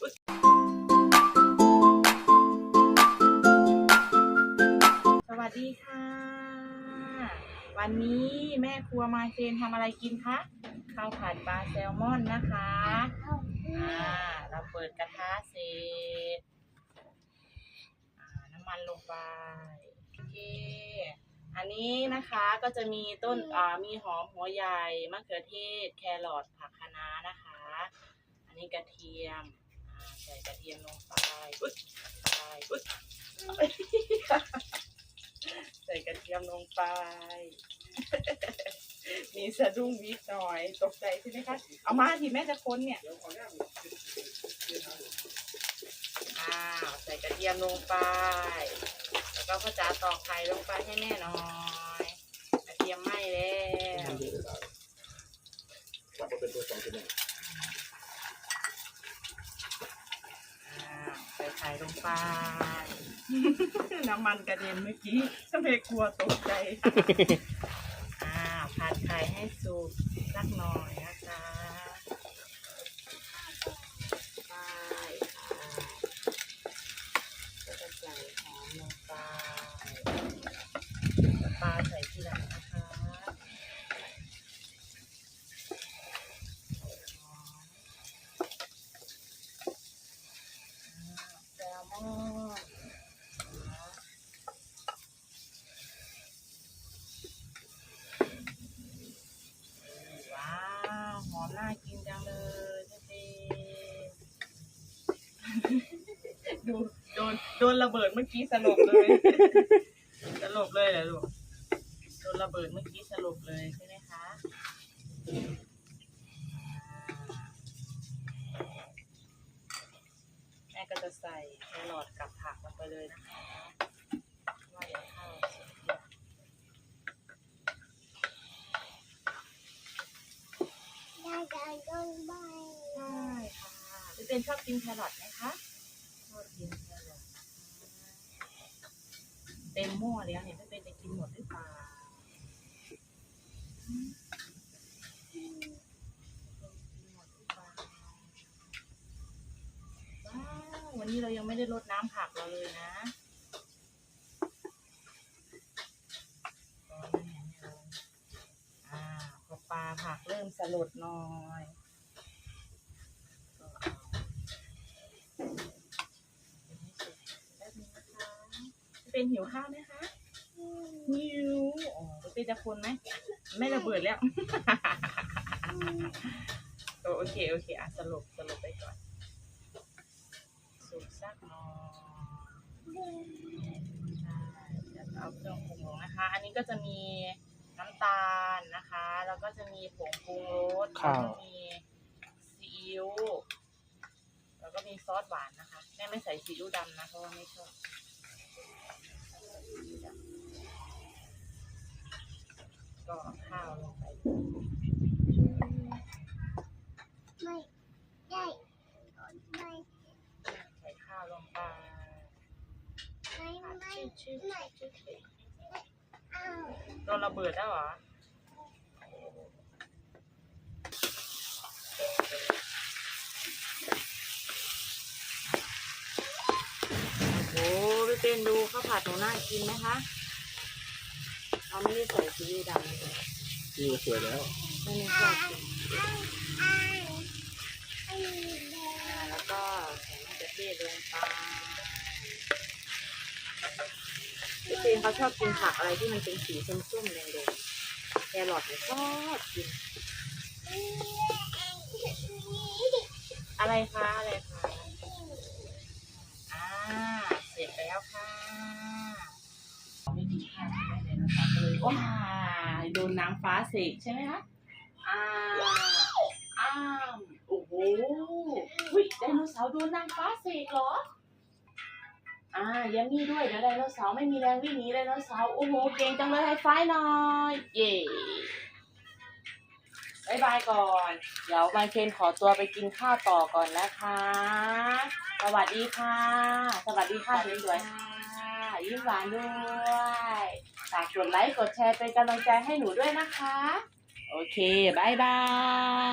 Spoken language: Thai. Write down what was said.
อุ๊ยสวัสดีค่ะ วันนี้แม่ครัวมาเชนทำอะไรกินคะข้าวผัดปลาแซลมอนนะคะอ่าเราเปิดกระทะเสร็จอ่าน้ำมันลงไปโอเคอันนี้นะคะก็จะมีต้นอ่ามีหอมหัวใหญ่มะเขือเทศ แครอทผักคะน้านะคะ อันนี้กระเทียมอ่า ใส่กระเทียมลงไปอุ๊ยไปอุ๊ยใส่กระเทียมลงไป มีสะดุ้งนิดหน่อย ตกใจใช่ไหมคะ เอามาที่แม่จะค้นเนี่ย อ้าว ใส่กระเทียมลงไป แล้วก็พ่อจ๋าตอกไข่ลงไปให้แม่หน่อย กระเทียมไหม้แล้ว กลับมาเป็นตัวสองตัวหนึ่ง อ้าวใส่ ไข่ลงไป น้ำมันกระเด็นเมื่อกี้ทำไมกลัวตกใจอ้าวผัดไข่ให้สุกสักหน่อยนะคะไปค่ะก็จะใส่หอมลงไปปลาใส่ทีหลังนะคะหอมแซลมอนว้าวหอม น่ากินจังเลยเจ๊ดูโดนโดนระเบิดเมื่อกี้สลบเลยสลบเลยเหรอลูกโดนระเบิดเมื่อกี้สลบเลยใช่ไหมคะแม่ก็จะใส่แครอทกับผักลงไปเลยนะคะว่าอย่าเข้าสุกเดียว ได้การต้น ใบใช่ค่ะพี่เป็นชอบกินแครอทไหมคะชอบกินแครอทเต็มหม้อแล้วเนี่ยพี่เป็นจะกินหมดหรือเปล่าอืมกินหมดหรือเปล่าวันนี้เรายังไม่ได้รดน้ำผักเราเลยนะตอนนี้เนี่ยเราอ่าพอปลาผักเริ่มสลดหน่อยก็เอาเป็นให้สุกแป๊บนึงนะคะ เป็นหิวข้าวไหมคะหิวอ๋อเป็นจะคนไหมไม่ระเบิดแล้วโอโอเคโอเคอะสรุปสรุปไปก่อนสุกสักหน่อยใช่เดี๋ยวเอาเครื่องปรุงลงนะคะ อันนี้ก็จะมีน้ำตาลนะคะ แล้วก็จะมีผงปรุงรสแล้วก็มีซีอิ๊วแล้วก็มีซอสหวานนะคะแม่ไม่ใส่ซีอิ๊วดำนะเพราะว่าไม่ชอบ ก็เอาข้าวลงไปไม่ได้ไม่ใส่ข้าวลงไปไม่ผัดไม่ชื่อชื่อชื่อชื่ออ้าวโดนระเบิดแล้วเหรอ โอ้พี่เป็นดูข้าว ผัดหนูน่ากินไหมคะเราไม่ได้ใส่ซีอิ๊วดำเลยนี่ก็สวยแล้วไม่ได้ชอบกินอ้าวอ้าวไอ้แดอ่แล้วก็ใส่มะเขือเทศลงไปพี่เป็นเขาชอบกินผักอะไรที่มันเป็นสีส้มๆแดงๆแครอทเนี่ยชอบกิน อะไรคะอะไรคะอ่า เสร็จแล้วค่ะไม่ดีค่ะไม่ได้นะคะก็เลย ว้ายโดนน้ำฟ้าเสกใช่ไหมคะอ่าอ้าวโอ้โหอุ้ยไดโนเสาร์โดนนางฟ้าเสกเหรอ อ่ายังมีด้วยเดี๋ยวไดโนเสาร์ไม่มีแรงวิ่งหนีไดโนเสาร์โอ้โหเก่งจังเลยไฮไฟว์หน่อยเย่บายบายก่อน เดี๋ยวไมเคนขอตัวไปกินข้าวต่อก่อนนะคะ สวัสดีค่ะ สวัสดีค่ะสวยๆค่ะยิ้มหวานด้วย ฝากกดไลค์กดแชร์เป็นกำลังใจให้หนูด้วยนะคะ โอเคบายบาย